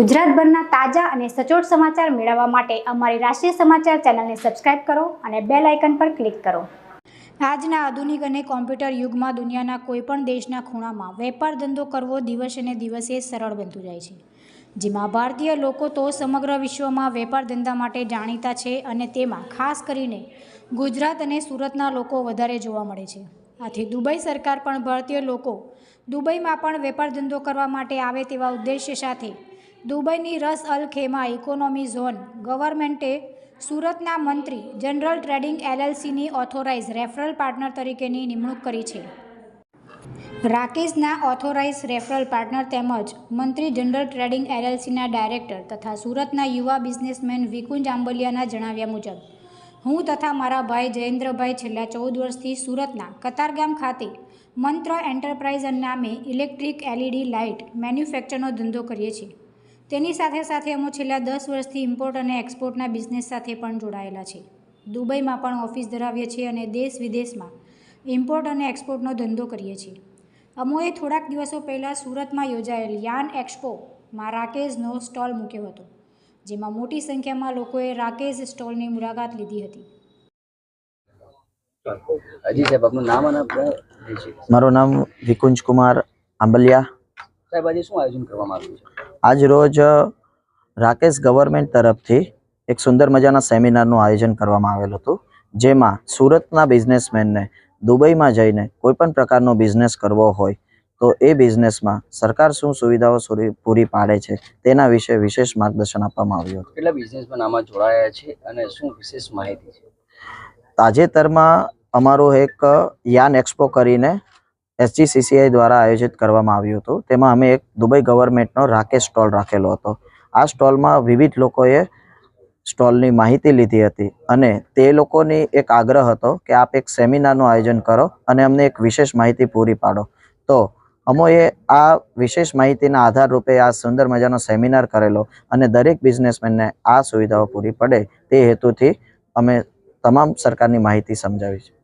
ગુજરાતભરના તાજા અને સચોટ સમાચાર મેળવવા માટે અમારી રાષ્ટ્રીય સમાચાર ચેનલને સબસ્ક્રાઇબ કરો અને બેલ આઇકન પર ક્લિક કરો. આજના આધુનિક અને કોમ્પ્યુટર યુગમાં દુનિયાના કોઈપણ દેશના ખૂણામાં વેપાર ધંધો કરવો દિવસે ને દિવસે સરળ બનતું જાય છે. જેમાં ભારતીય લોકો તો સમગ્ર વિશ્વમાં વેપાર ધંધા માટે જાણીતા છે અને તેમાં ખાસ કરીને ગુજરાત અને સુરતના લોકો વધારે જોવા મળે છે. આથી દુબઈ સરકાર પણ ભારતીય લોકો દુબઈમાં પણ વેપાર ધંધો કરવા માટે આવે તેવા ઉદ્દેશ્ય સાથે દુબઈની રસ અલ ખેમા ઇકોનોમી ઝોન. ગવર્મેન્ટે સુરતના મંત્રી જનરલ ટ્રેડિંગ એલએલસીની ઓથોરાઇઝ રેફરલ પાર્ટનર તરીકેની નિમણૂક કરી છે. રાકેશના ઓથોરાઇઝ રેફરલ પાર્ટનર તેમજ મંત્રી જનરલ ટ્રેડિંગ એલએલસીના ડાયરેક્ટર તથા સુરતના યુવા બિઝનેસમેન વિકુંજ આંબલિયાના જણાવ્યા મુજબ, હું તથા મારા ભાઈ જયેન્દ્રભાઈ છેલ્લા ચૌદ વર્ષથી સુરતના કતારગામ ખાતે મંત્ર એન્ટરપ્રાઇઝ નામે ઇલેક્ટ્રિક એલઈડી લાઇટ મેન્યુફેક્ચરનો ધંધો કરીએ છીએ. તેની સાથે સાથે અમે છેલ્લા દસ વર્ષથી ઇમ્પોર્ટ અને એક્સપોર્ટના બિઝનેસ સાથે પણ જોડાયેલા છે દુબઈમાં પણ ઓફિસ ધરાવીએ છીએ અને દેશ વિદેશમાં ઇમ્પોર્ટ અને એક્સપોર્ટનો ધંધો કરીએ છીએ. અમોએ થોડાક દિવસો પહેલાં સુરતમાં યોજાયેલ યાન એક્સપોમાં રાકેશનો સ્ટોલ મૂક્યો હતો જેમાં મોટી સંખ્યામાં લોકોએ રાકેશ સ્ટોલની મુલાકાત લીધી હતી. હજી સાહેબ આપનું નામ અને મારું નામ વિકુંજ કુમાર આંબલિયા. સાહેબ આજે શું આયોજન કરવામાં આવ્યું છે? આજ રોજ રાકેશ ગવર્મેન્ટ તરફથી એક સુંદર મજાના સેમિનારનું આયોજન કરવામાં આવેલ હતું જેમાં સુરતના બિઝનેસમેનને દુબઈમાં જઈને કોઈ પણ પ્રકારનો બિઝનેસ કરવો હોય તો એ બિઝનેસમાં સરકાર શું સુવિધાઓ પૂરી પાડે છે તેના વિશે વિશેષ માર્ગદર્શન આપવામાં આવ્યું હતું. કેટલા બિઝનેસમેન આમાં જોડાયા છે અને શું વિશેષ માહિતી છે? તાજેતરમાં અમારો એક યાન એક્સપો કરીને એસજીસીસીઆઈ દ્વારા આયોજિત કરવામાં આવ્યું હતું. તેમાં અમે એક દુબઈ ગવર્મેન્ટનો રાકેશ સ્ટોલ રાખેલો હતો. આ સ્ટોલમાં વિવિધ લોકોએ સ્ટોલની માહિતી લીધી હતી અને તે લોકોની એક આગ્રહ હતો કે આપ એક સેમિનારનું આયોજન કરો અને અમને એક વિશેષ માહિતી પૂરી પાડો. તો અમોએ આ વિશેષ માહિતીના આધાર રૂપે આ સુંદર મજાનો સેમિનાર કરેલો અને દરેક બિઝનેસમેનને આ સુવિધાઓ પૂરી પડે તે હેતુથી અમે તમામ સરકારની માહિતી સમજાવી છે.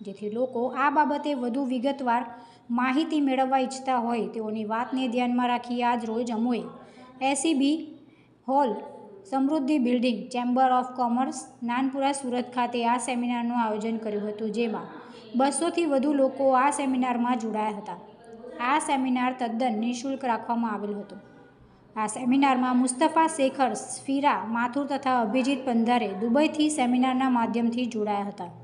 જેથી લોકો આ બાબતે વધુ વિગતવાર માહિતી મેળવવા ઈચ્છતા હોય તેઓની વાતને ધ્યાનમાં રાખી આજ રોજ અમોએ ACB hall Samruddhi building chamber of commerce Nanpura Surat ખાતે આ સેમિનારનું આયોજન કર્યું હતું, જેમાં બસોથી વધુ લોકો આ સેમિનારમાં જોડાયા હતા. આ સેમિનાર તદ્દન નિઃશુલ્ક રાખવામાં આવેલ હતું. આ સેમિનારમાં મુસ્તફા શેખર, સ્ફીરા, માથુર તથા અભિજીત પંધારે દુબઈથી સેમિનારના માધ્યમથી જોડાયા હતા.